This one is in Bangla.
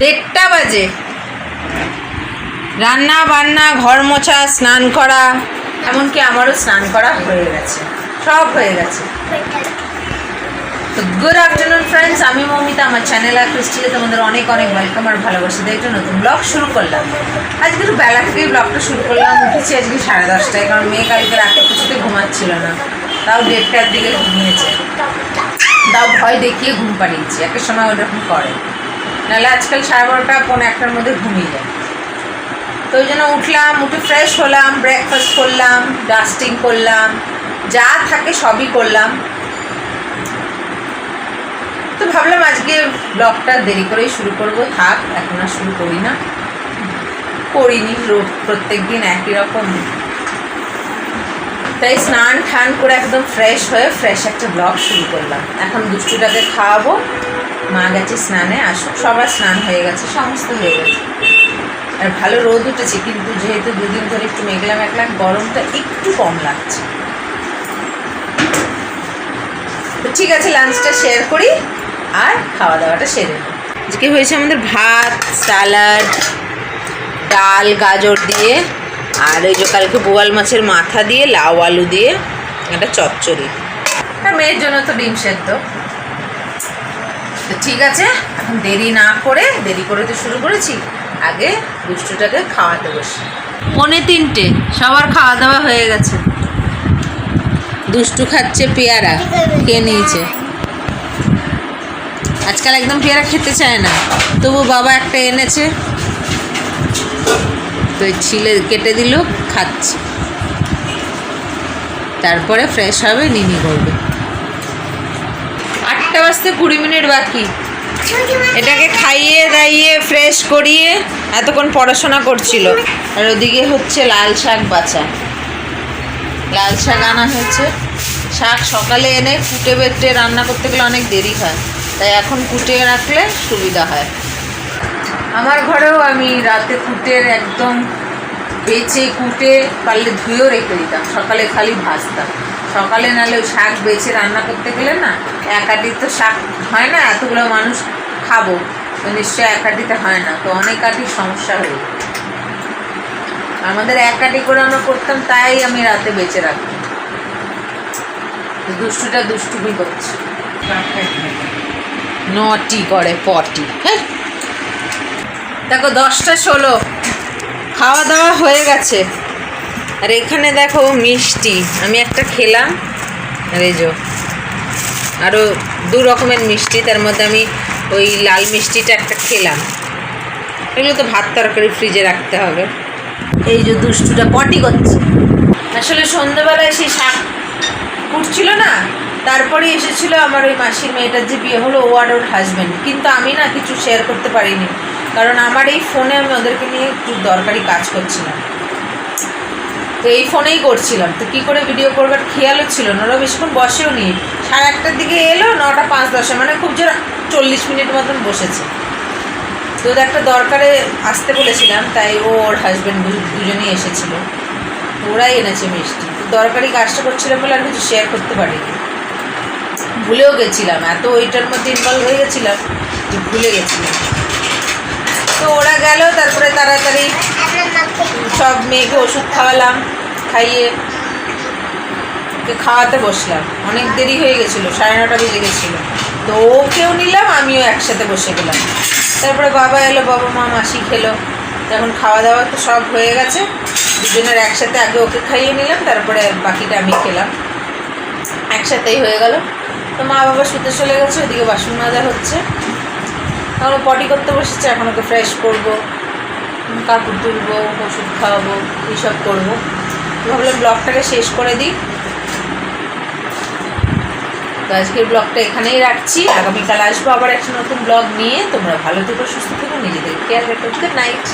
দেড়টা বাজে। রান্না বান্না ঘর মোছা স্নান করা, এমনকি আমারও স্নান করা হয়ে গেছে। সব হয়ে গেছে। তো গুড আফটারনুন ফ্রেন্ডস আমি মমিতা, আমার চ্যানেল আর ক্রিস্টিলে তোমাদের অনেক অনেক ওয়েলকাম আর ভালোবাসা দিয়ে একটা নতুন ব্লগ শুরু করলাম। আজকে একটু বেলা থেকেই ব্লগটা শুরু করলাম, উঠেছি আজকে সাড়ে দশটায়, কারণ মেয়ে কালকে রাতে কিছুতে ঘুমাচ্ছিল না। তাও দেড়টার দিকে ঘুমিয়েছে। তাও ভয় দেখিয়ে ঘুম পাড়িয়েছি, একটা সময় ওরকম করে। নাহলে আজকাল সাড়ে বারোটা, পৌনে একটার মধ্যে ঘুমিয়ে যায়। তো ওই জন্য উঠলাম, উঠে ফ্রেশ হলাম ব্রেকফাস্ট করলাম ডাস্টিং করলাম, যা থাকে সবই করলাম। তো ভাবলাম আজকে ব্লগটা দেরি করেই শুরু করব। থাক, এখন আর শুরু করি না। করিনি প্রত্যেক দিন একই রকম। তাই স্নান ঠান করে একদম ফ্রেশ হয়ে ফ্রেশ একটা ব্লগ শুরু করলাম। এখন দুষ্টুটাকে খাওয়াবো। মা গেছে স্নানে, আসুক, সবার স্নান হয়ে গেছে, সমস্ত হয়ে গেছে। আর ভালো রোদ উঠেছে, কিন্তু যেহেতু দুদিন ধরে একটু মেঘলা মেঘলা, গরমটা একটু কম লাগছে। তো ঠিক আছে, লাঞ্চটা শেয়ার করি আর খাওয়া দাওয়াটা সেরে আজকে হয়েছে আমাদের ভাত স্যালাড ডাল, গাজর দিয়ে, আর ওই যে কালকে বোয়াল মাছের মাথা দিয়ে, লাউ আলু দিয়ে, একটা চচ্চড়ি। আর মেয়ের জন্য তো ডিম সেদ্ধ। ঠিক আছে? এখন দেরি না করে দেরি করে তো শুরু করেছি। আগে দুষ্টুটাকে খাওয়াতে বসি। পনে তিনটে সবার খাওয়া দাওয়া হয়ে গেছে। দুষ্টু খাচ্ছে পেয়ারা কে নিয়েছে। আজকাল একদম পেয়ারা খেতে চায় না। তবু বাবা একটা এনেছে। তো ছিলে কেটে দিল খাচ্ছে। তারপরে ফ্রেশ হবে নিনি করবে। আটটা বাজতে কুড়ি মিনিট বাকি। এটাকে খাইয়ে দাইয়ে ফ্রেশ করিয়ে এতক্ষণ পড়াশোনা করছিল। আর ওদিকে হচ্ছে লাল শাক বাছা। লাল শাক আনা হয়েছে। শাক সকালে এনে কুটে বেটে রান্না করতে গেলে অনেক দেরি হয়। তাই এখন কুটে রাখলে সুবিধা হয়। আমার ঘরেও আমি রাতে কুটে একদম বেছে কুটে পারলে ধুয়েও রেখে দিতাম। সকালে খালি ভাজতাম। সকালে নাহলে ওই শাক বেছে রান্না করতে গেলে না একাটি তো শাক হয় না, এতগুলো মানুষ খাব, তো নিশ্চয়ই একাটিতে হয় না, তো অনেক কাটির সমস্যা হয়ে। আমাদের এক কাটি করে আমরা করতাম, তাই আমি রাতে বেঁচে রাখতাম। দুষ্টুটা দুষ্টুমি করছে। নটি করে পটি হ্যাঁ দেখো, দশটা ষোলো, খাওয়া দাওয়া হয়ে গেছে। আর এখানে দেখো মিষ্টি। আমি একটা খেলাম। যো আরও দু রকমের মিষ্টি, তার মধ্যে আমি ওই লাল মিষ্টিটা একটা খেলাম। এগুলো তো ভাত তরকারি ফ্রিজে রাখতে হবে। এই যে দুষ্টুটা পটি করছে। আসলে সন্ধ্যেবেলায় সেই শাক কুটছিল না, তারপরে এসেছিল আমার ওই মাসির মেয়েটার যে বিয়ে হলো, ও আর ওর হাজব্যান্ড কিন্তু আমি না কিছু শেয়ার করতে পারিনি, কারণ আমার এই ফোনে আমি ওদেরকে নিয়ে একটু দরকারি কাজ করছিলাম। তো এই ফোনেই করছিলাম। তো কী করে ভিডিও করবার খেয়ালও ছিল না। ওরা বেশিক্ষণ বসেও নি সাড়ে একটার দিকে এলো, নটা পাঁচ দশে। মানে খুব জোর চল্লিশ মিনিট মতন বসেছে। তো একটা দরকারে আসতে বলেছিলাম, তাই ও ওর হাজব্যান্ড দুজনেই এসেছিল। ওরাই এনেছে মিষ্টি। তো দরকারি কাজটা করছিলাম বলে আর কিছু শেয়ার করতে পারিনি। ভুলেও গেছিলাম। এত ওইটার মধ্যে ইনভলভ হয়ে গেছিলাম যে ভুলে গেছিলাম। তো ওরা গেল, তারপরে তাড়াতাড়ি সব মেয়েকে ওষুধ খাওয়ালাম, খাইয়ে খাওয়াতে বসলাম। অনেক দেরি হয়ে গেছিল, সাড়ে নটা বেজে গেছিল। তো ওকেও নিলাম, আমিও একসাথে বসে গেলাম। তারপরে বাবা এলো, বাবা, মা, মাসি খেলো। যখন খাওয়া দাওয়া তো সব হয়ে গেছে। দুজনের একসাথে আগে ওকে খাইয়ে নিলাম, তারপরে বাকিটা আমি খেলাম। একসাথেই হয়ে গেল। তো মা বাবা শুতে চলে গেছে, ওদিকে বাসন মাজা হচ্ছে। এখন পটি করতে বসেছে, এখন ওকে ফ্রেশ করব। কাপড় তুলবো, ওষুধ খাওয়াবো, এইসব করব। ভাবলাম ব্লগটাকে শেষ করে দিই। তো আজকের ব্লগটা এখানেই রাখছি। আগামীকাল আসব আবার একটা নতুন ব্লগ নিয়ে। তোমরা ভালো থেকো, সুস্থ থেকো, নিজেদের কেয়ার রেখো গুড নাইট